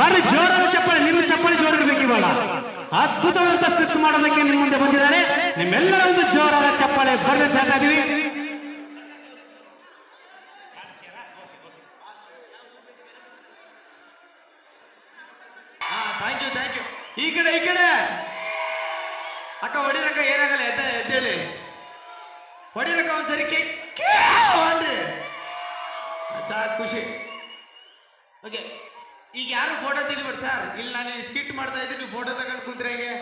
ಬರ್ರಿ, ಜೋರಾದ ಚಪ್ಪಾಳೆ ನಿಮ್ಮ ಚಪ್ಪಲಿ ಜೋರಿರ್ಬೇಕು ಇವಾಗ. ಅದ್ಭುತವಾದಂತ ಸ್ಕ್ರಿಪ್ಟ್ ಮಾಡೋದಕ್ಕೆ ನಿಮ್ಮ ಮುಂದೆ ಬಂದಿದ್ದಾರೆ. ನಿಮ್ಮೆಲ್ಲರ ಒಂದು ಜೋರಾದ ಚಪ್ಪಾಳೆ ಬರ್ರಿ ಅಂತ ಇದೀವಿ. ಥ್ಯಾಂಕ್ ಯು ಥ್ಯಾಂಕ್ ಯು ಈ ಕಡೆ ಈ ಕಡೆ. ಅಕ್ಕ, ಹೊಡಿರಕ್ಕ, ಏನಾಗಲ್ಲ, ಎದ್ದ, ಎದ್ದೇಳಿ. ಹೊಡಿರಕ್ಕ ಒಂದ್ಸರಿ ಕೇಕ್ ಅಂದ್ರಿ. ಸಾಕು, ಖುಷಿ. ಓಕೆ ಈಗ ಯಾರು ಫೋಟೋ ತೆಗಿಬೇಡಿ ಸರ್ ಇಲ್ಲಿ ನಾನು ಸ್ಕಿಟ್ ಮಾಡ್ತಾ ಇದ್ದೀನಿ, ನೀವು ಫೋಟೋ ತಗೊಂಡು ಕುಂತ್ರೆ ಹೇಗೆ?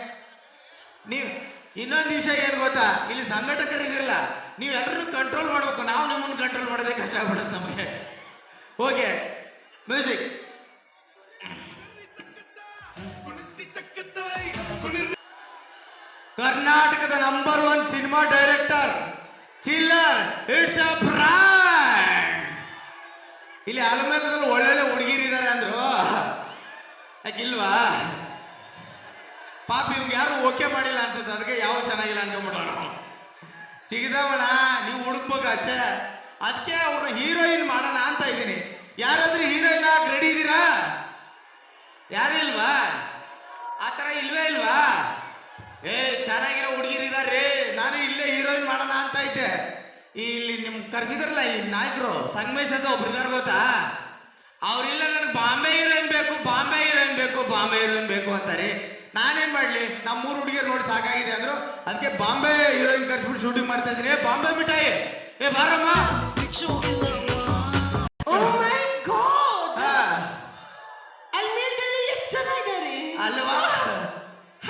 ನೀವು ಇನ್ನೊಂದು ವಿಷಯ ಏನು ಗೊತ್ತಾ? ಇಲ್ಲಿ ಸಂಘಟಕರಿಗಿರಲ್ಲ, ನೀವು ಎಲ್ಲರೂ ಕಂಟ್ರೋಲ್ ಮಾಡ್ಬೇಕು. ನಾವು ನಿಮ್ಮನ್ನು ಕಂಟ್ರೋಲ್ ಮಾಡೋದೇ ಕಷ್ಟ ಆಗ್ಬಿಡುತ್ತೆ ನಮಗೆ. ಓಕೆ ಮ್ಯೂಸಿಕ್ ಕರ್ನಾಟಕದ ನಂಬರ್ ಒನ್ ಸಿನಿಮಾ ಡೈರೆಕ್ಟರ್ ಚಿಲ್ಲರ್ ಇಟ್ಸ್ ಅ ಬ್ರ್ಯಾಂಡ್ ಇಲ್ಲಿ ಆಲಮೇಲದಲ್ಲಿ ಒಳ್ಳೊಳ್ಳೆ ಹುಡುಗಿರಿ ಯಾಕಿಲ್ವಾ ಪಾಪ ಇವ್ಗೆ ಯಾರು ಓಕೆ ಮಾಡಿಲ್ಲ ಅನ್ಸುತ್ತೆ. ಅದಕ್ಕೆ ಯಾವ ಚೆನ್ನಾಗಿಲ್ಲ ಅನ್ಕೊಂಬಿಡೋಣ ಸಿಗದವಣ ನೀವು ಹುಡುಕ್ಬೇಕು ಅಷ್ಟೇ. ಅದಕ್ಕೆ ಅವರು ಹೀರೋಯಿನ್ ಮಾಡೋಣ ಅಂತ ಇದ್ದೀನಿ. ಯಾರಾದ್ರೂ ಹೀರೋಯಿನ್ ಆಗಿ ರೆಡಿ ಇದ್ದೀರಾ? ಯಾರು ಇಲ್ವಾ? ಆ ಥರ ಇಲ್ವೇ ಇಲ್ವಾ? ಏ, ಚೆನ್ನಾಗಿರೋ ಹುಡುಗಿರಿದಾರೆ ನಾನು ಇಲ್ಲೇ ಹೀರೋಯಿನ್ ಮಾಡೋಣ ಅಂತ ಇದ್ದೆ. ಇಲ್ಲಿ ನಿಮ್ಗೆ ಕರೆಸಿದ್ರಲ್ಲ ಈ ನಾಯಕರು, ಸಂಗಮೇಶ್ ಅಂತ ಒಬ್ರು ಗೊತ್ತಾ? ಅವ್ರಿಲ್ಲ ನನಗೆ ಬಾಂಬೆ ಹೀರೋಯಿನ್ ಬೇಕು ಬಾಂಬೆ ಹೀರೋಯಿನ್ ಬೇಕು ಬಾಂಬೆ ಹೀರೋಯಿನ್ ಬೇಕು ಅಂತಾರೆ. ನಾನೇನ್ ಮಾಡ್ಲಿ? ನಮ್ಮ ಮೂರು ಹುಡುಗಿಯರು ನೋಡಿ ಸಾಕಾಗಿದೆ ಅಂದ್ರು ಅದಕ್ಕೆ ಬಾಂಬೆ ಹೀರೋಯಿನ್ ಕರ್ಸ್ಬಿಟ್ಟು ಶೂಟಿಂಗ್ ಮಾಡ್ತಾ ಇದ್ದೀನಿ. ಬಾಂಬೆ ಮಿಠಾಯಿ ಏ ಬಾರಮ್ಮ. ರೀ ಅಲ್ವಾ?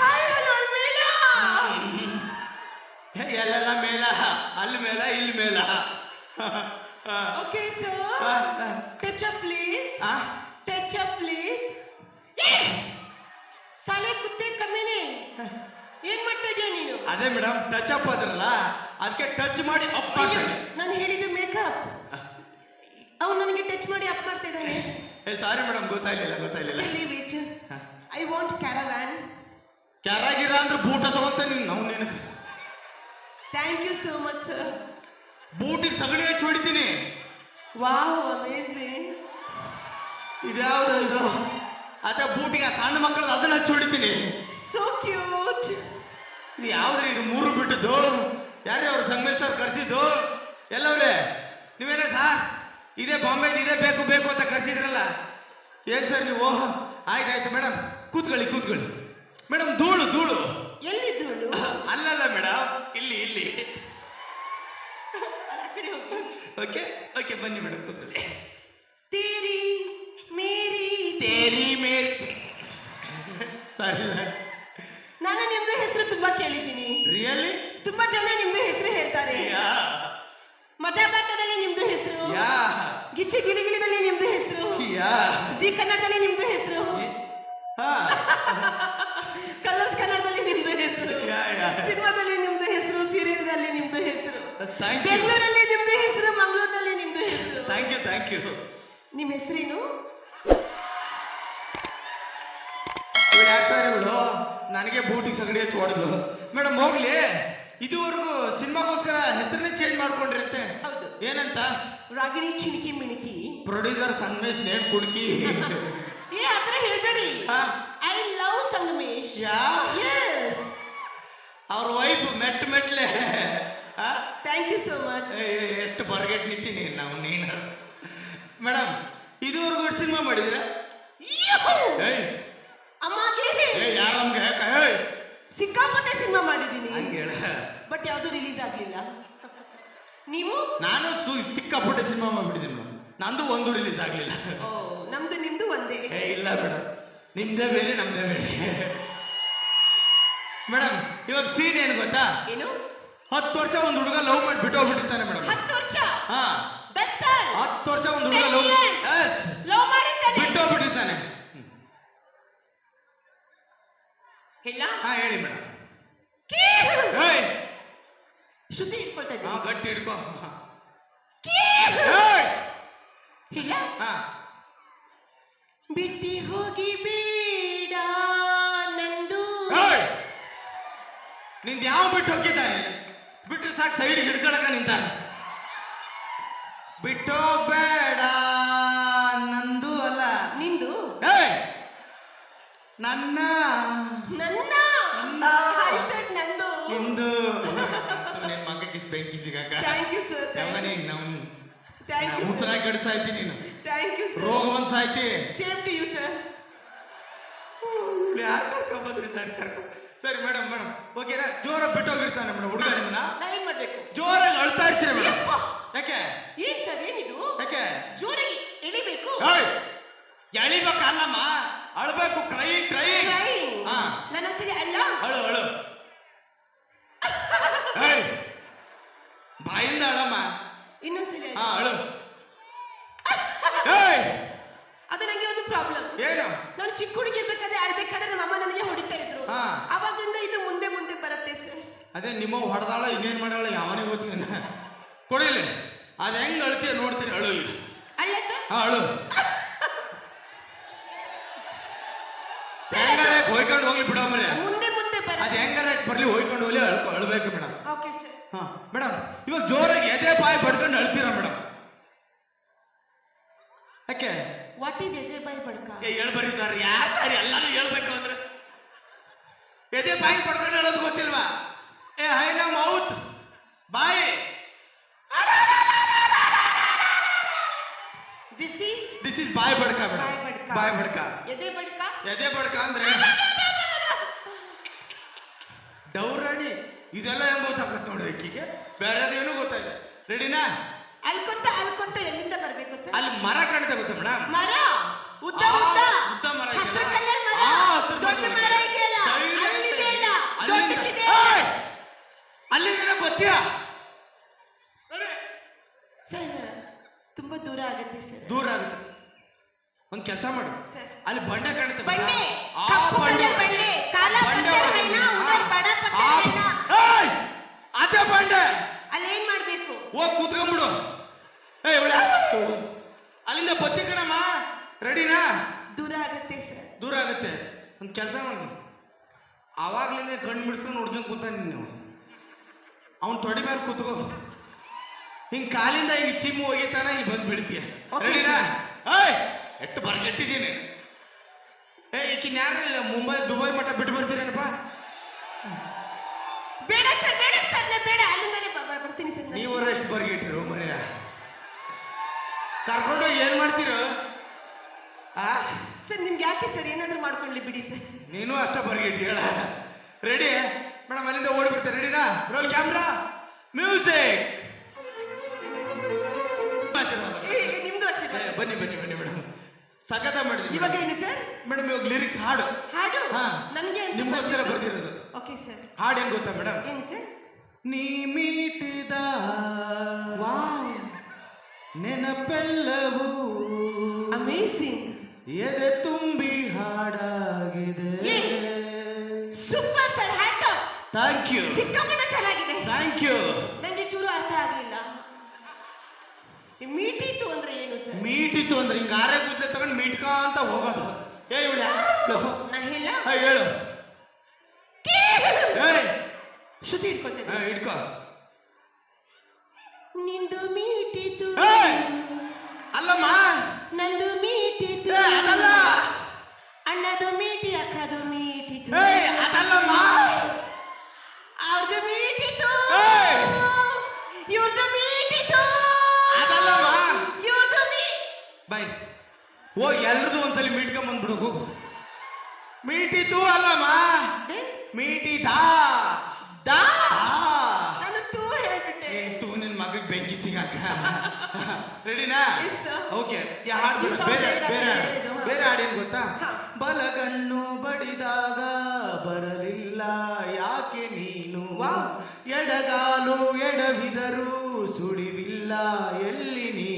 ಎಲ್ಲೆಲ್ಲ ಮೇಲ? ಅಲ್ಲಿ ಮೇಲ ಇಲ್ಲಿ ಮೇಲ? Okay sir. Touch up please? Touch up please ಸಾಲೆ ಕುತ್ತೆ ಕಮ್ಮಿನೇ. ಏನ್ ಮಾಡ್ತಾ ಇದೀಯ ನೀನು? ಅದೇ ಮೇಡಮ್ ಟಚ್ ಅಪ್ ಅದ್ರಲ್ಲ ಅದಕ್ಕೆ ಟಚ್ ಮಾಡಿ ಅಪ್ ನಾನು ಹೇಳಿದ್ದು ಮೇಕಪ್ ಅವನು ನನಗೆ ಟಚ್ ಮಾಡಿ ಅಪ್ ಮಾಡ್ತಾ ಇದ್ದಾನೆ. ಸಾರಿ ಮೇಡಮ್ ಗೊತ್ತಾಗ್ಲಿಲ್ಲ ಗೊತ್ತಾಗ್ಲಿಲ್ಲ ಇಟ್ ಐ ವಾಂಟ್ ಕ್ಯಾರವ್ಯಾನ್ ಕ್ಯಾರಾಗಿರ ಅಂದ್ರೆ ಬೂಟ ತಗೊಂತ ನೀನು. ನಾವು ನಿನಗೆ thank you so much sir ಬೂಟಿಗೆ ಸಗಣಿ ಹಚ್ಚಿ ಹೊಡಿತೀನಿ. ವಾವ್ ಅಮೇಜಿಂಗ್ ಇದ್ಯಾವ್ದು ಇದು ಅದೇ ಬೂಟಿಗೆ ಆ ಸಣ್ಣ ಮಕ್ಕಳದ್ದು ಅದನ್ನ ಹಚ್ಚಿ ಹೊಡಿತೀನಿ. ಸೋ ಕ್ಯೂಟ್ ಇದು ಯಾವ್ದ್ರಿ ಇದು ಮೂರು ಬಿಟ್ಟದ್ದು? ಯಾರೇ ಅವ್ರು ಸಂಗಮೇಶ್ ಸರ್ ಕರ್ಸಿದ್ದು? ಎಲ್ಲವ್ರೆ ನೀವೇನ ಸರ್? ಇದೇ ಬಾಂಬೆ ಇದೇ ಬೇಕು ಬೇಕು ಅಂತ ಕರ್ಸಿದ್ರಲ್ಲ. ಏನ್ ಸರ್ ನೀವು? ಆಯ್ತಾಯ್ತು ಮೇಡಮ್ ಕೂತ್ಕೊಳ್ಳಿ ಕೂತ್ಕೊಳ್ಳಿ. ಮೇಡಮ್ ಧೂಳು ಧೂಳು. ಎಲ್ಲಿ ಧೂಳು? ಅಲ್ಲಲ್ಲ ಮೇಡಮ್ ಇಲ್ಲಿ ಇಲ್ಲಿ. ಕಡೆ ಹೋಗಿ. ಓಕೆ ಓಕೆ ಬನ್ನಿ ಮೇಡಮ್ ಕೂತ್ಕೊಳ್ಳಿ. ತೇರಿ ಮೇರಿ. ತೇರಿ ಮೇರಿ. ಸಾರಿ ನಾನು ನಿಮ್ದು ಹೆಸರು ತುಂಬಾ ಕೇಳಿದ್ದೀನಿ. ರಿಯಲಿ ತುಂಬಾ ಜನ ನಿಮ್ದು ಹೆಸರು ಹೇಳ್ತಾರೆ. ಮಜಾ ಭಾರತದಲ್ಲಿ ನಿಮ್ದು ಹೆಸರು. ಗಿಚ್ಚಿ ಗಿಲಿಗಿಲಿದಲ್ಲಿ ನಿಮ್ದು ಹೆಸರು. ಜಿ ಕನ್ನಡದಲ್ಲಿ ನಿಮ್ದು ಹೆಸರು. ಕಲರ್ಸ್ ಕನ್ನಡದಲ್ಲಿ ಥ್ಯಾಂಕ್ ಯು ಬೆಂಗಳೂರಲ್ಲಿ ನಿಮ್ದು ಹೆಸರು ಮಂಗಳೂರಲ್ಲಿ ನಿಮ್ದು ಹೆಸರು? ಥ್ಯಾಂಕ್ ಯು ಥ್ಯಾಂಕ್ ಯು ನಿಮ್ಮ ಹೆಸರೇನು? ಇವಳು ಯಾಕೆ ಸರ್ ಇವಳು? ನನಗೆ ಬೂಟಿಗೆ ಸಗಡಿ ಹಚ್ಚಿ ಹೊಡೆದು ಮೇಡಮ್ ಹೋಗ್ಲಿ. ಇದುವರೆಗೂ ಸಿನಿಮಾಗೋಸ್ಕರ ಹೆಸರನ್ನೇ ಚೇಂಜ್ ಮಾಡ್ಕೊಂಡಿರುತ್ತೆ. ಹೌದು. ಏನಂತ? ರಾಗಿಣಿ ಚಿಣಿಕಿ ಮಿಣಿಕಿ. ಪ್ರೊಡ್ಯೂಸರ್ ಸಂಗಮೇಶ್ ನೇಟ್ ಕುಡ್ಕಿ ಏ ಆತರ ಹೇಳ್ಬೇಡಿ. ಹಾ? I love Sangamesh yeah? Yes ಅವ್ರ ವೈಫ್ ಮೆಟ್ ಮೆಟ್ಲೆ? ಥ್ಯಾಂಕ್ ಯು ಸೋ ಮಚ್ ಎಷ್ಟು ಬರ್ಗೆಟ್ ನಿಂತೀನಿ ನಾವು ನೀನು. ಮೇಡಮ್ ಇದುವರೆಗೂ ಸಿನಿಮಾ ಮಾಡಿದ್ರೆ ಯಾರಮ್ಗೆ ಸಿಕ್ಕಾಪಟ್ಟೆ ಸಿನಿಮಾ ಮಾಡಿದ್ದೀನಿ. ಬಟ್ ಯಾವುದು ರಿಲೀಸ್ ಆಗ್ಲಿಲ್ಲ. ನೀವು? ನಾನು ಸಿಕ್ಕಾಪಟ್ಟೆ ಸಿನಿಮಾ ಮಾಡ್ಬಿಟ್ಟಿದ್ದೀನಿ ಮೇಡಮ್. ನಂದು ಒಂದು ರಿಲೀಸ್ ಆಗಲಿಲ್ಲ. ಓ ನಮ್ದು ನಿಮ್ದು ಒಂದೇ. ಇಲ್ಲ ಮೇಡಮ್. ನಿಮ್ದೇ ಬೇರೆ ನಮ್ದೇ ಬೇರೆ. ಮೇಡಮ್ ಇವಾಗ ಸೀನ್ ಏನು ಗೊತ್ತಾ? ಏನು? ಹತ್ತು ವರ್ಷ ಒಂದು ಹುಡುಗ ಲವ್ ಮಾಡಿ ಬಿಟ್ಟು ಹೋಗ್ಬಿಟ್ಟಿರ್ತಾನೆ ಮೇಡಮ್. ಹತ್ತು ವರ್ಷ? ಹಾ. ಹತ್ತು ವರ್ಷ ಒಂದು ಹುಡುಗ ಲವ್ ಲವ್ ಮಾಡಿದ್ದಾನೆ? ಬಿಟ್ಟು ಹೋಗ್ಬಿಟ್ಟಿರ್ತಾನೆ. ಇಲ್ಲ ಹಾ ಹೇಳಿ ಮೇಡಮ್. ಕೀ! ಏಯ್! ಇದ್ದೀನಿ ಹಾ ಗಟ್ಟಿ ಹಿಡ್ಕೋ. ಇಲ್ಲ ಹಾ. ಬಿಟ್ಟಿ ಹೋಗಿ ಬೇಡ ನಂದು. ನಿಂದ ಯಾವ ಬಿಟ್ಟು ಹೋಗಿದ್ದಾನೆ? ಸಾಕು ಸೈಡ್ ಹಿಡ್ಕೊಳಕ ನಿಂತಾರ. ಬಿಟ್ಟೋ ಬೇಡ ನಂದು ಅಲ್ಲ. ನಿಂದು? ನನ್ನ. ನನ್ನ? ನನ್ನ. ನಂದು. ನಿಂದು. ನಿನ್ ಮಗಕ್ಕೆ ಇಷ್ಟು ಬೆಂಕಿ ಸಿಗಾಕ? ಥ್ಯಾಂಕ್ ಯು ಸರ್ ಯಾವಾಗ ನೀನ್ ನಾವು ಥ್ಯಾಂಕ್ ಯು ಮುಚ್ಚಲ ಕೆಡಿಸಾಯ್ತಿ ನೀನು. ಥ್ಯಾಂಕ್ ಯು ಸರ್ ರೋಗ ಒಂದ್ ಸಾಯ್ತಿ. ಸೇಮ್ ಟು ಯು ಸರ್ ಯಾರು ಕರ್ಕೊಂಬಂದ್ರಿ ಸರ್? ಕರ್ಕೊ ಸರಿ ಮೇಡಮ್ ಮೇಡಮ್ ಓಕೆನಾ ಜೋರಾಗಿ ಬಿಟ್ಟೋಗಿರ್ತಾನೆ ಮೇಡಮ್ ಹುಡುಗ ನಿಮ್ಮನ್ನ. ಇರ್ತೀರಿ ಮೇಡಮ್. ಯಾಕೆ? ಏನ್ ಸರ್ ಏನಿದು? ಯಾಕೆ? ಜೋರಾಗಿ ಎಳಿಬೇಕು. ಏಯ್! ಎಳಿಬೇಕಲ್ಲಮ್ಮ. ಅಳ್ಬೇಕು ಕ್ರೈ ಕ್ರೈ. ಹಾ. ನನ್ನ ಸರಿ ಅಲ್ಲ ಅಳು ಅಳು. ಏಯ್! ಬಾಯಿಂದ ಅಳಮ್ಮ. ಇನ್ನೊಂದ್ಸಲಿ ಹಾ ಅಲ್ಲ. ಅಳು. ಏಯ್! ಅದು ನಂಗೆ ಒಂದು ಪ್ರಾಬ್ಲಮ್ ಏನು? ನಾನು ಚಿಕ್ಕ ಹುಡುಗಿ ಇರ್ಬೇಕಾದ್ರೆ ಆಡ್ಬೇಕಾದ್ರೆ ನಮ್ಮ ಅಮ್ಮ ನನಗೆ ಹೊಡಿತಾ ಇದ್ರು. ಹಾ. ಅವಾಗಿಂದ ಇದು ಮುಂದೆ ಮುಂದೆ ಬರುತ್ತೆ ಸರ್. ಅದೇ ನಿಮ್ಮ ಹೊಡೆದಾಳ ಇನ್ನೇನ್ ಮಾಡಾಳ ಯಾವನಿಗೆ ಗೊತ್ತು ನಿನ್ನ ಕೊಡಿಲಿ. ಅದ್ ಹೆಂಗ್ ಅಳ್ತೀಯ ನೋಡ್ತೀನಿ ಅಳು ಈಗ ಅಲ್ಲ ಸರ್. ಹಾ ಅಳು. ಹೆಂಗಾರ ಹೊಯ್ಕೊಂಡು ಹೋಗ್ಲಿ ಬಿಡ ಮುಂದೆ ಮುಂದೆ ಅದ್ ಹೆಂಗರ ಹೆಂಗಾರ ಬರ್ಲಿ ಹೊಯ್ಕೊಂಡು ಹೋಗ್ಲಿ ಅಳ್ಕೊ ಅಳ್ಬೇಕು ಮೇಡಮ್. Okay sir. ಹಾ ಮೇಡಮ್ ಇವಾಗ ಜೋರಾಗಿ ಎದೆ ಬಾಯಿ ಬಡ್ಕೊಂಡು ಅಳ್ತೀರಾ ಮೇಡಮ್? ಯಾಕೆ? ವಾಟ್ ಈಸ್ ಎದೆ ಬಾಯಿ ಬಡ್ಕ? ಏ ಹೇಳ್ಬರಿ ಸರ್. ಯಾರು ಸರ್ ಎಲ್ಲಾನು ಹೇಳ್ಬೇಕು ಅಂದ್ರೆ? ಎದೆ ಬಾಯಿ ಬಡ್ಕೊಂಡು ಹೇಳೋದು ಗೊತ್ತಿಲ್ವಾ? ಏ ಹೈ ನಮ್ ಮೌತ್ ಬಾಯಿ. ದಿಸ್ ಈಸ್ ದಿಸ್ ಈಸ್ ಬಾಯ್ ಬಡ್ಕ ಮೇಡಮ್. ಬಾಯಿ ಬಡ್ಕ. ಬಾಯಿ ಬಡ್ಕ. ಎದೆ ಬಡ್ಕ? ಎದೆ ಬಡ್ಕ ಅಂದ್ರೆ? ಡೌರಾಣಿ. ಇದೆಲ್ಲ ಹೆಂಗ್ ಗೊತ್ತಾಗತ್ತೆ ನೋಡ್ರಿ ಈಕಿಗೆ ಬೇರೆದೇನು ಗೊತ್ತಾಯ್ತು ರೆಡಿನಾ ಅಲ್ಕೊಂತ ಅಲ್ಕೊಂತ ಎಲ್ಲಿಂದ ಬರ್ಬೇಕು ಸರ್? ಅಲ್ಲಿ ಮರ ಕಾಣ್ತಾ ಗೊತ್ತಾ ಮೇಡಮ್? ಮರ? ಉದ್ದ ಆ, ಉದ್ದ. ಉದ್ದ ಮರ ಹಸಿರು ಇದೆಯಲ್ಲ? ಕಲರ್ ಮರ. ಆ, ಹಸಿರು ದೊಡ್ಡ ಕಲರ್ ಮರ ಮರ. ಇದೆಯಲ್ಲ. ಸೈಡ್ ಅಲ್ಲಿದೆ ಅಲ್ಲಿಂದ- ದೊಡ್ಡದಿದೆ. ಏಯ್! ಅಲ್ಲಿಂದ ಬರ್ತೀಯಾ ನೋಡಿ. ಸರ್ ತುಂಬಾ ದೂರ ಆಗುತ್ತೆ ಸರ್ ದೂರ ಆಗುತ್ತೆ. ಒಂದ್ ಕೆಲಸ ಮಾಡು. ಸರ್ ಅಲ್ಲಿ ಬಂಡೆ ಕಾಣುತ್ತೆ? ಬಂಡೆ. ಆ ಕಪ್ಪು ಬಂಡೆ ಕಲರ್ ಬಂಡೆ. ಕಾಲ ಬಂಡೆ ಒಳಗೆ ಹೈನಾ ಉದರ್ ಬಡ ಪತ್ಥರ್ ಆ, ಹೈನಾ. ಏಯ್! ಅದೇ ಬಂಡೆ. ಅಲ್ಲಿ ಏನ್ ಮಾಡ್ಬೇಕು? ಹೋಗ್ ಕೂತ್ಕೊಂಡ್ಬಿಡು ಏ ಇವಳ ಅಲ್ಲಿಂದ ಬತ್ತಿ ಕಣಮ್ಮ. ರೆಡಿನಾ ದೂರ ಆಗುತ್ತೆ ಸರ್ ದೂರ ಆಗುತ್ತೆ. ಒಂದು ಕೆಲಸ ಮಾಡು. ಆವಾಗ್ಲಿಂದ ಕಣ್ಣು ಬಿಡಿಸ್ಕೊಂಡು ನೋಡ್ಕೊಂಡು ಕೂತಾನೆ ನೀನು. ಅವ್ನು ತೊಡಿ ಮೇಲೆ ಕೂತ್ಕೋ. ಹಿಂಗ್ ಕಾಲಿಂದ ಈಗ ಚಿಮ್ಮು ಹೋಗಿತಾನ ಇಲ್ಲಿ ಬಂದು ಬಿಡ್ತೀಯ. ಏಯ್ ಎಷ್ಟು ಬರ್ಗೆಟ್ಟಿದ್ದೀನಿ. ಏ ಈಕಿನ ಯಾರಲ್ಲ ಮುಂಬೈ ದುಬೈ ಮಟ್ಟ ಬಿಟ್ಟು ಬರ್ತೀರೇನಪ್ಪ? ಬೇಡ ಸರ್ ಬೇಡ ಸರ್ ನಾ ಬೇಡ. ಅಲ್ಲಿಂದಲೇ ಬರ್ತೀನಿ ಸರ್ ನೀವು ರೆಸ್ಟ್ ಎಷ್ಟು ಬರ್ಗಿಟ್ಟಿರು ಮರ್ಯ ಕರ್ಕೊಂಡು ಏನ್ ಮಾಡ್ತೀರೋ? ಆ? ಸರ್ ನಿಮ್ಗೆ ಯಾಕೆ ಸರ್ ಏನಾದರೂ ಮಾಡ್ಕೊಳ್ಳಿ ಬಿಡಿ ಸರ್ ನೀನು ಅಷ್ಟ ಬರ್ಗಿಟ್ ಹೇಳ. ರೆಡಿ ಮೇಡಮ್ ಅಲ್ಲಿಂದ ಓಡಿ ಬರ್ತಾರೆ ರೆಡಿನಾ ರೋಲ್ ಕ್ಯಾಮ್ರಾ ಮ್ಯೂಸಿಕ್ ಏ, ನಿಮ್ದು ಅಷ್ಟೇ ಬನ್ನಿ ಬನ್ನಿ ಬನ್ನಿ ಮೇಡಮ್. ಸಖತ ಮಾಡಿದ್ವಿ ಇವಾಗ ಏನು ಸರ್? ಮೇಡಮ್ ಇವಾಗ ಲಿರಿಕ್ಸ್ ಹಾಡು. ಹಾಡು? ಹಾ. ನನ್ಗೆ ನಿಮ್ಗೋಸ್ಕರ ಬರ್ತಿರೋದು ಬರ್ದಿರೋದು. ಓಕೆ ಸರ್ ಹಾಡು ಹೆಂಗ್ ಗೊತ್ತಾ ಮೇಡಮ್? ಏನು ಸರ್? ನೀ ಮೀಟಿದ ವಾ ನೆನಪೆಲ್ಲವೂ ಅಮೇಸಿಂಗ್ ಎದೆ ತುಂಬಿ ಹಾಡಾಗಿದೆ. Super sir hats off thank you ಸಿಕ್ಕಾಪಟ್ಟೆ ಚೆನ್ನಾಗಿದೆ. ಥ್ಯಾಂಕ್ ಯು ನನಗೆ ಚೂರು ಅರ್ಥ ಆಗ್ಲಿಲ್ಲ. ಮೀಟಿತು ಅಂದ್ರೆ ಏನು ಸರ್? ಮೀಟಿತು ಅಂದ್ರೆ ಹಿಂಗ ಆರೆ ಕೂದಲೆ ತಗೊಂಡು ಮೀಟ್ಕ ಅಂತ ಹೋಗೋದು. ಏ ಇವಳು? ನಾ ಹೇಳ. ಹೇಳು. ಶ್ರುತಿ ಇಟ್ಕೊಳ್ತೇನೆ ಹಾ, ಹಿಡ್ಕೋ ನಿಂದು ಮೀಟಿತು! ಅಲ್ಲಮ್ಮ. ನಂದು ಮೀಟಿತು ಅದಲ್ಲ. ಅಣ್ಣದು ಮೀಟಿ ಅಕ್ಕದು ಮೀಟಿತು ಅದಲ್ಲಮ್ಮ. ಅವ್ರದ್ದು ಮೀಟಿತು ಹೋಗಿ ಎಲ್ರದ್ದು ಒಂದ್ಸಲಿ ಮೀಟ್ಕೊಂಡ್ ಬಂದ್ಬಿಡು ಹೋಗು. ಮೀಟಿತು ಅಲ್ಲಮ್ಮ. ಮೀಟಿತಾ ದಾ. ನಾನು ತೂ ಹೇಳ್ಬಿಟ್ಟೆ. ತೂ ನಿನ್ ಮಗಗ್ ಬೆಂಕಿ ಸಿಗಾಕ. ರೆಡಿನಾ ಓಕೆ ಹಾಡು ಬೇರೆ ಬೇರೆ. ಬೇರೆ ಹಾಡೇನ್ ಗೊತ್ತಾ. ಬಲಗಣ್ಣು ಬಡಿದಾಗ ಬರಲಿಲ್ಲ. ಯಾಕೆ ನೀನು. ಎಡಗಾಲು ಎಡವಿದರು ಸುಳಿವಿಲ್ಲ. ಎಲ್ಲಿ ನೀನು?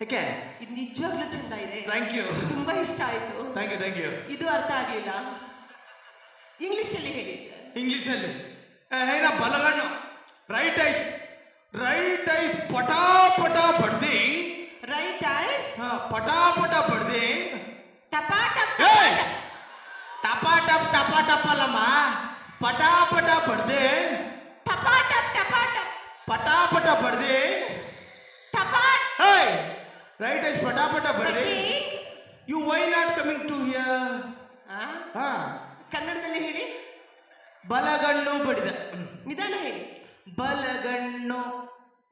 ಯಾಕೆ? ಇದು ನಿಜವಾಗ್ಲೂ ಚಂದ ಇದೆ. ಥ್ಯಾಂಕ್ ಯು ತುಂಬಾ ಇಷ್ಟ ಆಯ್ತು. ಥ್ಯಾಂಕ್ ಯು ಥ್ಯಾಂಕ್ ಯು ಇದು ಅರ್ಥ ಆಗ್ಲಿಲ್ಲ ಇಂಗ್ಲಿಷ್ ಅಲ್ಲಿ ಹೇಳಿ ಸರ್ ಇಂಗ್ಲಿಷಲ್ಲಿ. ಏನ ಬಲಗಣ್ಣು. ರೈಟ್ ಐಸ್ ರೈಟ್ ಐಸ್ ಪಟಾ ಪಟ ಬಡ್ದಿ. ರೈಟ್ ಐಸ್ ಹಾ, ಪಟಾ ಪಟ ಬಡ್ದಿ. ಟಪಾ ಟಪ್! ಟಪ ಟಪ್ ಟಪಾ ಟಪ್ ಅಲ್ಲಮ್ಮ. ಪಟಾ ಪಟ ಬಡ್ದಿ. ಟಪಾ ಟಪ್ ಟಪಾ ಟಪ್ ಪಟಾ ಪಟ ಬಡ್ದಿ. ಟಪಾ ಹೇಯ್ ರೈಟ್ ಐಸ್ ಪಟಾ ಪಟ ಬಡ್ದಿ ಬಡ್ಡಿ you why not coming to here ಆ? ಹಾ. ಕನ್ನಡದಲ್ಲಿ ಹೇಳಿ. ಬಲಗಣ್ಣು ಬಡಿದ. ನಿಧಾನ ಹೇಳಿ. ಬಲಗಣ್ಣು.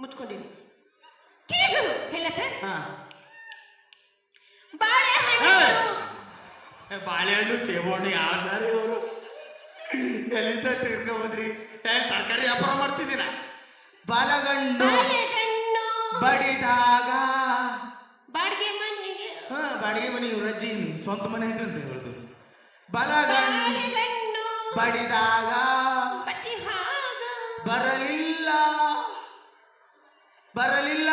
ಮುಚ್ಕೊಂಡಿನಿ ಹೇಳ ಸರ್. ಹಾ. ಬಾಳೆಹಣ್ಣು. ಬಾಳೆಹಣ್ಣು ಸೇಬಣ್ಣು ಯಾವ ಸಾರಿ ಅವರು ಎಲ್ಲಿಂದ ತಿರ್ಕೊಂಬಂದ್ರಿ? ತರಕಾರಿ ವ್ಯಾಪಾರ ಮಾಡ್ತಿದ್ದೀನ ಬಲಗಣ್ಣು. ಬಡಿದಾಗ ಬಾಡಿಗೆ ಮನೆ ಇವ್ರ ಅಜ್ಜಿ ಸ್ವಂತ ಮನೆ ಐತೆ ಅಂತ ಹೇಳ್ದು. ಬಲಗಣ್ಣು ಬಡಿದಾಗ ಬರಲಿಲ್ಲ ಬರಲಿಲ್ಲ.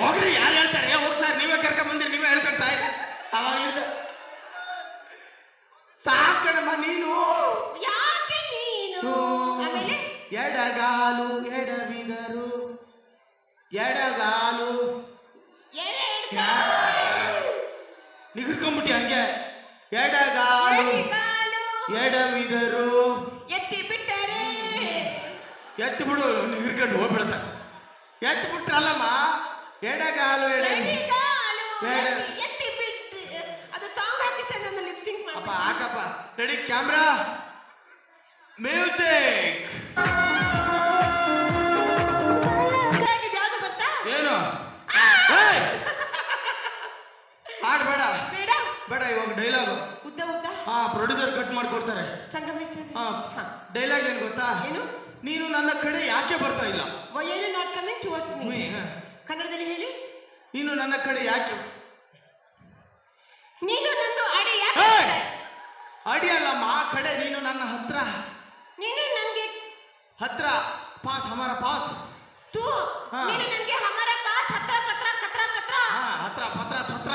ಹೋಗ್ರಿ ಯಾರು ಹೇಳ್ತಾರೆ? ಹೋಗ್ ಸರ್ ನೀವೇ ಕರ್ಕೊಂಡ್ ಬಂದಿರಿ ನೀವೇ ಹೇಳ್ಕೊಂಡು ಸಾಯ್ ಅವಾಗಿಂದ ಸಾಕಣಮ್ಮ ನೀನು. ಯಾಕೆ ನೀನು? ಆಮೇಲೆ? ಎಡಗಾಲು ಎಡವಿದರು. ಎಡಗಾಲು. ನಿಗರ್ಕೊಂಬಿಟ್ಟಿ ಹಂಗೆ. ಎಡಗಾಲು ಎಡವಿದರು. ಎತ್ತಿ ಬಿಟ್ಟರೆ ಎತ್ತಿ ಬಿಡು ನಿಗರ್ಕೊಂಡು ಹೋಗ್ಬಿಡತ್ತ. ಎತ್ತಿ ಬಿಟ್ರಲ್ಲಮ್ಮ. ಎಡಗಾಲು ಎಡ. ಎತ್ತಿ- ಎತ್ತಿ ಅದು ಸಾಂಗ್ ಹಾಕಿ ಸರ್ ನಾನು ಲಿಪ್ಸಿಂಗ್ ಅಪ್ಪ ಮಾಡಿ ಹಾಕಪ್ಪ ರೆಡಿ ಕ್ಯಾಮ್ರಾ ಮ್ಯೂಸಿಕ್ ಯಾವುದು ಗೊತ್ತಾ? ಏನು! ಹಾಡ್ಬೇಡ ಬೇಡ. ಬೇಡ? ಇವಾಗ ಡೈಲಾಗ್ ಉದ್ದ ಉದ್ದ? ಹಾ ಪ್ರೊಡ್ಯೂಸರ್ ಕಟ್ ಮಾಡ್ಕೊಡ್ತಾರೆ. ಸಂಗಮೇಶ್ವರ ಹಾ ಹಾ. ಡೈಲಾಗ್ ಏನು ಗೊತ್ತಾ? ಏನು? ನೀನು ನನ್ನ ಕಡೆ ಯಾಕೆ ಬರ್ತಾ ಇಲ್ಲ? Why you not coming towards me. ಕನ್ನಡದಲ್ಲಿ ಹೇಳಿ. ನೀನು ನನ್ನ ಕಡೆ ಯಾಕೆ? ನೀನು ನಂದು ಅಡಿ ಯಾಕೆ? ಅಡಿ ಅಲ್ಲಮ್ಮ ಆ ಕಡೆ ನೀನು ನನ್ನ ಹತ್ರ. ನೀನು ನನಗೆ ಹತ್ರ ಪಾಸ್ ಹಮಾರ ಪಾಸ್. ತೂ. ನೀನು ನನಗೆ ಹಮಾರ ಪಾಸ್ ಹತ್ರ ಪತ್ರ ಕತ್ರ ಪತ್ರ. ಹಾ ಹತ್ರ ಪತ್ರ ಸತ್ರ.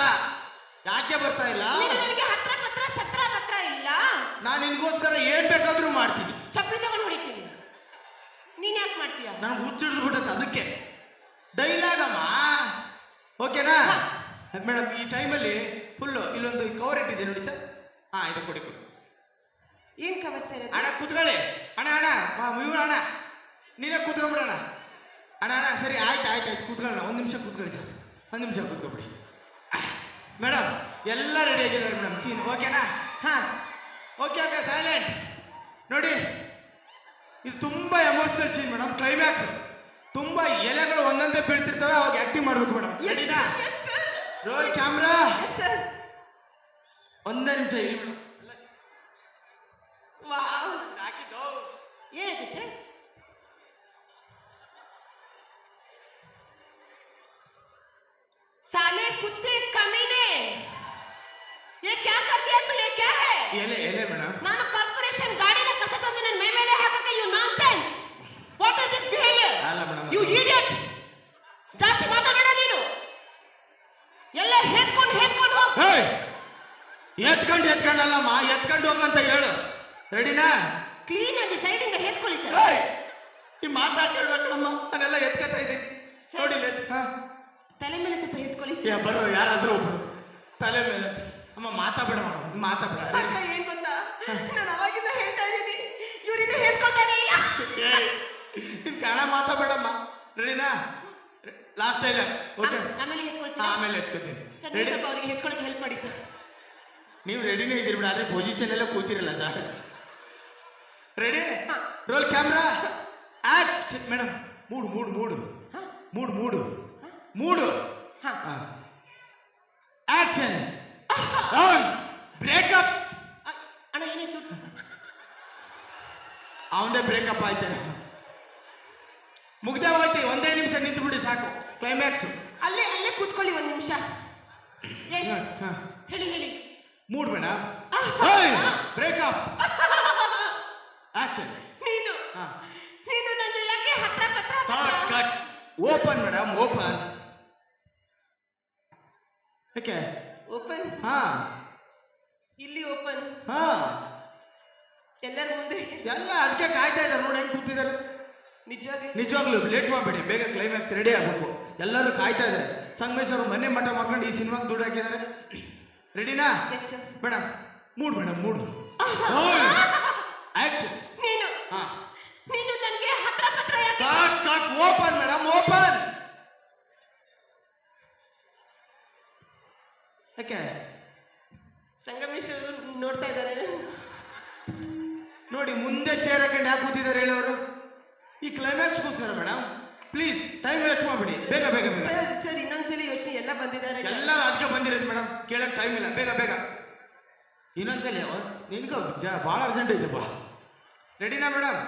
ಯಾಕೆ ಬರ್ತಾ ಇಲ್ಲ? ನೀನು ನನಗೆ ಹತ್ರ ಪತ್ರ ಸತ್ರ ಪತ್ರ ಇಲ್ಲ. ನಾನು ನಿನಗೋಸ್ಕರ ಏನ್ ಬೇಕಾದರೂ ಮಾಡ್ತೀನಿ. ಚಪ್ಪಲಿ ತಗೊಂಡು ಹೊಡಿತೀನಿ. ನೀನು ಯಾಕೆ ಮಾಡ್ತೀಯ? ನನಗೆ ಹುಚ್ಚಿಡ್ದು ಬಿಟ್ಟತ್ತೆ ಅದಕ್ಕೆ. ಡೈಲಾಗ್ ಅಮ್ಮ ಓಕೆನಾ? ಮೇಡಮ್ ಈ ಟೈಮಲ್ಲಿ ಫುಲ್ಲು ಇಲ್ಲೊಂದು ಕವರ್ ಇಟ್ಟಿದೆ ನೋಡಿ ಸರ್. ಹಾಂ ಇದು ಕೊಡಿ ಕೊಡಿ. ಏನ್ ಕವರ್ ಸರ್ ಅಣ್ಣ ಕುತ್ಕೊಳ್ಳಿ. ಅಣ್ಣ ಅಣ್ಣ ಮಯೂರ ಅಣ್ಣ. ನೀನೇ ಕೂತ್ಕೊಂಡ್ಬಿಡಣ. ಅಣ್ಣ ಅಣ್ಣ ಸರಿ ಆಯ್ತು ಆಯ್ತು ಆಯ್ತು. ಕೂತ್ಕೊಳ್ಳೋಣ. ಒಂದು ನಿಮಿಷ ಕೂತ್ಕೊಳ್ಳಿ ಸರ್. ಒಂದು ನಿಮಿಷ ಕೂತ್ಕೊಬಿಡಿ. ಮೇಡಮ್ ಎಲ್ಲ ರೆಡಿ ಆಗಿದ್ದಾರೆ ಮೇಡಮ್ ಸೀನ್ ಓಕೆನಾ? ಹಾ. ಓಕೆ ಓಕೆ ಸೈಲೆಂಟ್ ನೋಡಿ ಇದು ತುಂಬಾ ಎಮೋಷನಲ್ ಸೀನ್ ಮೇಡಮ್ ಕ್ಲೈಮ್ಯಾಕ್ಸ್ ತುಂಬಾ ಎಲೆಗಳು ಒಂದೊಂದೇ ಬೀಳ್ತಿರ್ತವೆ ಅವಾಗ ಆಕ್ಟಿಂಗ್ ಮಾಡ್ಬೇಕು ಮೇಡಮ್ ರೆಡಿನಾ yes sir roll camera yes sir ಒಂದೇ ನಿಮಿಷ ಇರಿ ಮೇಡಮ್ ವಾವ್ ಹಾಕಿದ್ದು ಏನಾಯ್ತು ಸರ್ साले कुत्ते कमीने ये क्या कर दिया तू ये क्या है ಎಲೆ ಎಲೆ ಮೇಡಮ್ ನಾನು ಕಾರ್ಪೊರೇಷನ್ ಎತ್ಕೊಂಡಲ್ಲಮ್ಮ ಎತ್ಕೊಂಡು ಹೋಗಂತ ಹೇಳು. ರೆಡಿನಾ ಕ್ಲೀನ್ ಆಗಿ ಸೈಡಿಂದ ಎತ್ಕೊಳ್ಳಿ ಸರ್ ನೀವು ಈ ಮಾತಾಡ್ಬೇಕಮ್ಮ ನಾನೆಲ್ಲ ಎತ್ಕೊತಾ ಇದ್ದೀನಿ. ನೋಡಿಲ್ಲ. ತಲೆ ಮೇಲೆ ಸ್ವಲ್ಪ ಎತ್ಕೊಳ್ಳಿ ಸರ್ ಬರೋ ಯಾರಾದ್ರೂ ಒಬ್ರು. ತಲೆ ಮೇಲೆ ಅಮ್ಮ ಮಾತಾಬೇಡ ಮೇಡಮ್ ಮಾತಾಬೇಡ ಏನ್ ಗೊತ್ತಾ? ನಾನು ಅವಾಗಿಂದ ಹೇಳ್ತಾ ಇದ್ದೀನಿ ಇವ್ರಿನ್ನೂ ಎತ್ಕೊಳ್ತಾನೆ ಇಲ್ಲ. ನಿನ್ ಕಾಣ ಮಾತಾಬೇಡಮ್ಮ ರೆಡಿನಾ ಲಾಸ್ಟ್ ಟೈಮ್ ಓಕೆ ಆಮೇಲೆ ಎತ್ಕೊಳ್ತೀನಿ. ಆಮೇಲೆ ಎತ್ಕೊಳ್ತೀನಿ ಸರ್ ಸ್ವಲ್ಪ ಅವರಿಗೆ ಎತ್ಕೊಳಕ್ಕೆ ಹೆಲ್ಪ್ ಮಾಡಿ ಸರ್ ನೀವು ರೆಡಿನೇ ಇದ್ದೀರಿ ಬಿಡ ಆದರೆ ಪೊಸಿಷನ್ ಎಲ್ಲ ಕೂತಿರಲ್ಲ sir ready. Roll camera act madam mood mood mood. ಹಾ ಮೂಡು. ಮೂಡು. ಮೂಡು ಹಾ ಆಕ್ಷನ್ ಬ್ರೇಕಪ್ ಅಣ್ಣ ಏನಿತ್ತು ಅವನದೇ ಬ್ರೇಕಪ್ ಆಯ್ತು ಮುಗ್ದೇ ಹೋಯ್ತಿ ಒಂದೇ ನಿಮಿಷ ನಿಂತು ಬಿಡಿ ಸಾಕು. ಕ್ಲೈಮ್ಯಾಕ್ಸ್ ಅಲ್ಲೇ ಅಲ್ಲೇ ಕೂತ್ಕೊಳ್ಳಿ ಒಂದು ನಿಮಿಷ. ಮೂಡ್ ಬೇಡ ಆಹಾ. ಬ್ರೇಕಪ್ ಆಕ್ಷನ್ ನೀನು ಹಾ. ನೀನು ನನ್ನ ಯಾಕೆ ಹತ್ರ ಪತ್ರ cut cut open madam open okay open ಹಾ. ಇಲ್ಲಿ ಓಪನ್ ಹಾ. ಎಲ್ಲರ ಮುಂದೆ? ಎಲ್ಲ ಅದಕ್ಕೆ ಕಾಯ್ತಾ ಇದ್ದಾರೆ ನೋಡಿ ಹೆಂಗ್ ಕೂತಿದ್ದಾರೆ. ನಿಜವಾಗ್ಲೂ? ನಿಜವಾಗ್ಲೂ ಲೇಟ್ ಮಾಡಬೇಡಿ ಬೇಗ ಕ್ಲೈಮ್ಯಾಕ್ಸ್ ರೆಡಿ ಆಗಬೇಕು. ಎಲ್ಲರೂ ಕಾಯ್ತಾ ಇದ್ದಾರೆ. ಸಂಗಮೇಶ್ ಅವರು ಮನೆ ಮಠ ಮಾಡ್ಕೊಂಡು ಈ ಸಿನಿಮಾಗೆ ದುಡ್ಡು ಹಾಕಿದ್ದಾರೆ. ರೆಡಿನಾ yes sir madam mood madam mood action ನೀನು. ಹಾ. ನೀನು ನನಗೆ ಹತ್ರ ಪತ್ರ ಕಾಟ್ ಓಪನ್ ಮೇಡಮ್ ಓಪನ್ ಯಾಕೆ? ಸಂಗಮೇಶ್ವರ ನೋಡ್ತಾ ಇದ್ದಾರೆ ನೋಡಿ ಮುಂದೆ ಚೇರ್ ಹಾಕೊಂಡು ಯಾಕೆ ಕೂತಿದ್ದಾರೆ ಹೇಳಿ ಅವರು? ಈ ಕ್ಲೈಮ್ಯಾಕ್ಸ್ಗೋಸ್ಕರ ಮೇಡಮ್ ಪ್ಲೀಸ್ ಟೈಮ್ ವೇಸ್ಟ್ ಮಾಡ್ಬಿಡಿ. ಬೇಗ ಬೇಗ ಬೇಗ. ಸರ್ ಸರ್ ಇನ್ನೊಂದ್ಸಲಿ ಯೋಚನೆ ಎಲ್ಲ ಬಂದಿದ್ದಾರೆ ಎಲ್ಲರೂ ಅದಕ್ಕೆ ಬಂದಿರೋದು ಮೇಡಮ್. ಕೇಳಕ್ ಟೈಮ್ ಇಲ್ಲ. ಬೇಗ ಬೇಗ. ಇನ್ನೊಂದ್ಸಲಿ ನಿನ್ಗೂ ಜ ಭಾಳ ಅರ್ಜೆಂಟ್ ಐತಪ್ಪ ರೆಡಿನಾ ಮೇಡಮ್?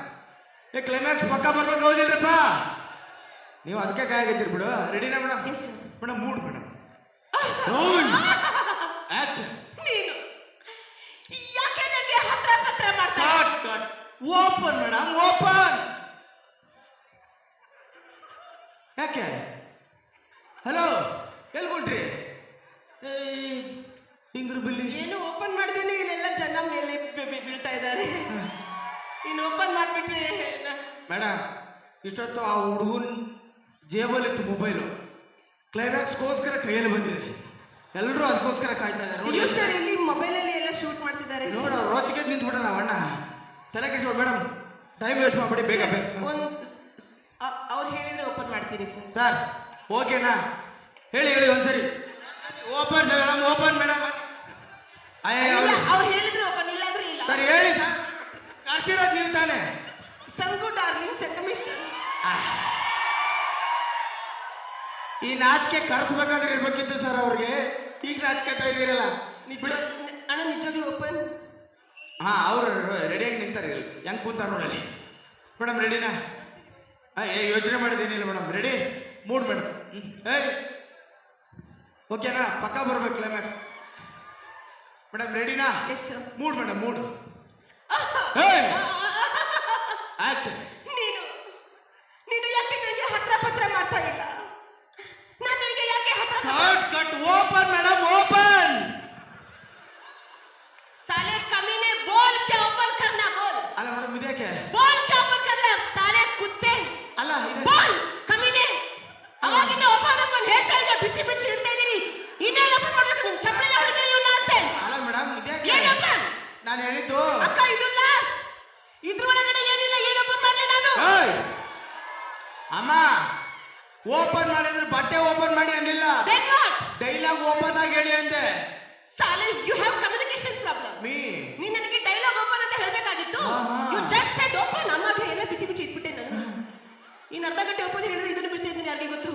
ಏ ಕ್ಲೈಮ್ಯಾಕ್ಸ್ ಪಕ್ಕ ಬರ್ಬೇಕು ಹೌದಿಲ್ರಪ್ಪ? ನೀವು ಅದಕ್ಕೆ ಕಾಯಾಗತ್ತೀರಿ ಬಿಡು. ರೆಡಿನಾ madam. Madam mood madam. Action ನೀನು. ಯಾಕೆ ನನಗೆ ಹತ್ರ ಮಾಡ್ತಾ ಓಪನ್ ಮೇಡಮ್ ಓಪನ್ ಯಾಕೆ? ಹಲೋ ಎಲ್ಕೊಂಡ್ರಿ ಏ ಹಿಂಗ್ರು ಬಿಲ್ಲಿ. ಏನು ಓಪನ್ ಮಾಡ್ದೇನೆ ಇಲ್ಲೆಲ್ಲ ಜನ ಮೇಲೆ ಬೀಳ್ತಾ ಇದ್ದಾರೆ. ಇನ್ನು ಓಪನ್ ಮಾಡಿಬಿಟ್ರಿ ಮೇಡಮ್ ಇಷ್ಟೊತ್ತು ಆ ಹುಡುಗನ ಜೇಬಲ್ಲಿತ್ತು ಮೊಬೈಲು ಕ್ಲೈಮ್ಯಾಕ್ಸ್ಗೋಸ್ಕರ ಕೈಯಲ್ಲಿ ಬಂದಿದೆ. ಎಲ್ಲರೂ ಅದಕ್ಕೋಸ್ಕರ ಕಾಯ್ತಾ ಇದ್ದಾರೆ. ನೋಡಿ. ಸರ್ ಇಲ್ಲಿ ಮೊಬೈಲ್ ಅಲ್ಲಿ ಎಲ್ಲ ಶೂಟ್ ಮಾಡ್ತಿದ್ದಾರೆ ನೋಡ ರೋಚಿಗೆ ನಾವು ಅಣ್ಣ. ತಲೆ ಕೆಡಿಸ್ಬೋದು ಮೇಡಮ್ ಟೈಮ್ ವೇಸ್ಟ್ ಮಾಡಿಬಿಡಿ ಬೇಗ ಬೇಗ. ಒಂದ್ ಅವ್ರು ಹೇಳಿದ್ರೆ ಓಪನ್ ಮಾಡ್ತೀನಿ ಸರ್ ಸರ್ ಓಕೆನಾ ಹೇಳಿ ಹೇಳಿ ಒಂದ್ಸರಿ. Open sir madam open madam ಅವ್ರು ಹೇಳಿದ್ರೆ ಓಪನ್ ಇಲ್ಲ ಅಂದ್ರೆ ಇಲ್ಲ. ಸರ್ ಹೇಳಿ ಸರ್ ಕರ್ಸಿರೋದು ನೀವು ತಾನೇ? ಸಂಕು ಡಾರ್ಲಿಂಗ್ ಸೆಕಮಿಸ್ಟ್ ಈ ನಾಚಿಕೆ ಕರೆಸ್ಬೇಕಾದ್ರೆ ಇರ್ಬೇಕಿತ್ತು ಸರ್ ಅವ್ರಿಗೆ. ಈಗ ನಾಚಿಕೆತಾ ಇದ್ದೀರಲ್ಲ. ಅಣ್ಣ ನಿಜವಾಗಿ ಓಪನ್ ಹಾ ಅವ್ರು ರೆಡಿಯಾಗಿ ನಿಂತಾರೆ. ಹೆಂಗ್ ಕುಂತಾರ ನೋಡಲ್ಲಿ ಮೇಡಮ್ ರೆಡಿನಾ ಯೋಚನೆ ಮಾಡಿದ್ದೀನಿಲ್ಲ ಮೇಡಮ್. Ready mood madam. ಏಯ್! ಓಕೆನಾ? ಪಕ್ಕ ಬರ್ಬೇಕು ಕ್ಲೈಮ್ಯಾಕ್ಸ್ ಮೇಡಮ್ ರೆಡಿನಾ mood madam mood. Action. Open ಮಾಡಿದ್ರೆ ಬಟ್ಟೆ ಓಪನ್ ಮಾಡಿ ಅನ್ನಿಲ್ಲ ಡೈಲಾಗ್ ಓಪನ್ ಆಗಿ ಹೇಳಿ ಅಂದೆ ಸಾಲೆ you have communication problem me ನೀನ್ ನನಗೆ ಡೈಲಾಗ್ ಓಪನ್ ಅಂತ ಹೇಳ್ಬೇಕಾಗಿತ್ತು? ಆಹಾ. ಯು ಜಸ್ಟ್ ಸೆಡ್ ಓಪನ್ ಅಮ್ಮಗೆ ಎಲ್ಲ ಬಿಚ್ಚಿ ಬಿಚ್ಚಿ ಇಟ್ಬಿಟ್ಟೆ ನಾನು? ಇನ್ನು ಅರ್ಧ ಗಂಟೆ ಓಪನ್ ಹೇಳಿದ್ರೆ ಇದನ್ನು ಬಿಡ್ತಾ ಇದ್ದೀನಿ ಯಾರಿಗೆ ಗೊತ್ತು?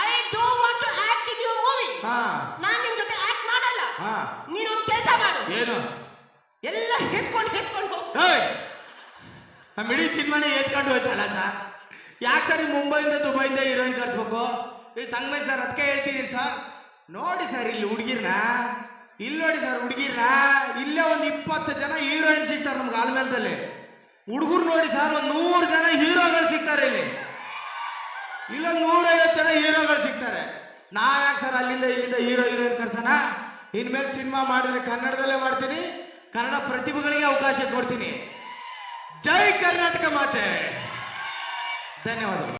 I don't want to act in your movie ಹಾ. ನಾನ್ ನಿಮ್ ಜೊತೆ ಆಕ್ಟ್ ಮಾಡಲ್ಲ. ಹಾ. ನೀನು ಒಂದು ಕೆಲಸ ಮಾಡು. ಏನು? ಎಲ್ಲ ಹೆತ್ಕೊಂಡು ಹೆತ್ಕೊಂಡು ಹೋಗು. ಏಯ್! ನಮ್ಮ ಇಡೀ ಸಿನಿಮಾನೇ ಎತ್ಕೊಂಡು ಹೋಯ್ತಲ್ಲ ಸರ್? ಯಾಕೆ ಸರ್ ಮುಂಬೈಯಿಂದ ದುಬೈಯಿಂದ ಹೀರೋಯಿನ್ ಕರ್ಸ್ಬೇಕು? ಈ ಸಂಗಮೇಶ್ ಸರ್ ಅದಕ್ಕೆ ಹೇಳ್ತಿದ್ದೀನಿ ಸರ್. ನೋಡಿ ಸರ್ ಇಲ್ಲಿ ಹುಡುಗಿರ್ನ. ಇಲ್ಲಿ ನೋಡಿ ಸರ್ ಹುಡುಗಿರ್ನ. ಇಲ್ಲೇ ಒಂದು ಇಪ್ಪತ್ತು ಜನ ಹೀರೋಯಿನ್ ಸಿಗ್ತಾರೆ ನಮ್ಗೆ ಆಲ್ಮೇಲದಲ್ಲಿ ಹುಡುಗರು ನೋಡಿ ಸರ್ ಒಂದು ನೂರು ಜನ ಹೀರೋಗಳು ಸಿಗ್ತಾರೆ ಇಲ್ಲಿ. ಇಲ್ಲೊಂದು ನೂರೈವತ್ತು ಜನ ಹೀರೋಗಳು ಸಿಗ್ತಾರೆ. ನಾವ್ಯಾಕೆ ಸರ್ ಅಲ್ಲಿಂದ ಇಲ್ಲಿಂದ ಹೀರೋ ಹೀರೋಯಿನ್ ಕರ್ಸೋಣ? ಇನ್ಮೇಲೆ ಸಿನಿಮಾ ಮಾಡಿದ್ರೆ ಕನ್ನಡದಲ್ಲೇ ಮಾಡ್ತೀನಿ. ಕನ್ನಡ ಪ್ರತಿಭೆಗಳಿಗೆ ಅವಕಾಶ ಕೊಡ್ತೀನಿ. ಜೈ ಕರ್ನಾಟಕ ಮಾತೆ! ధన్యవాదాలు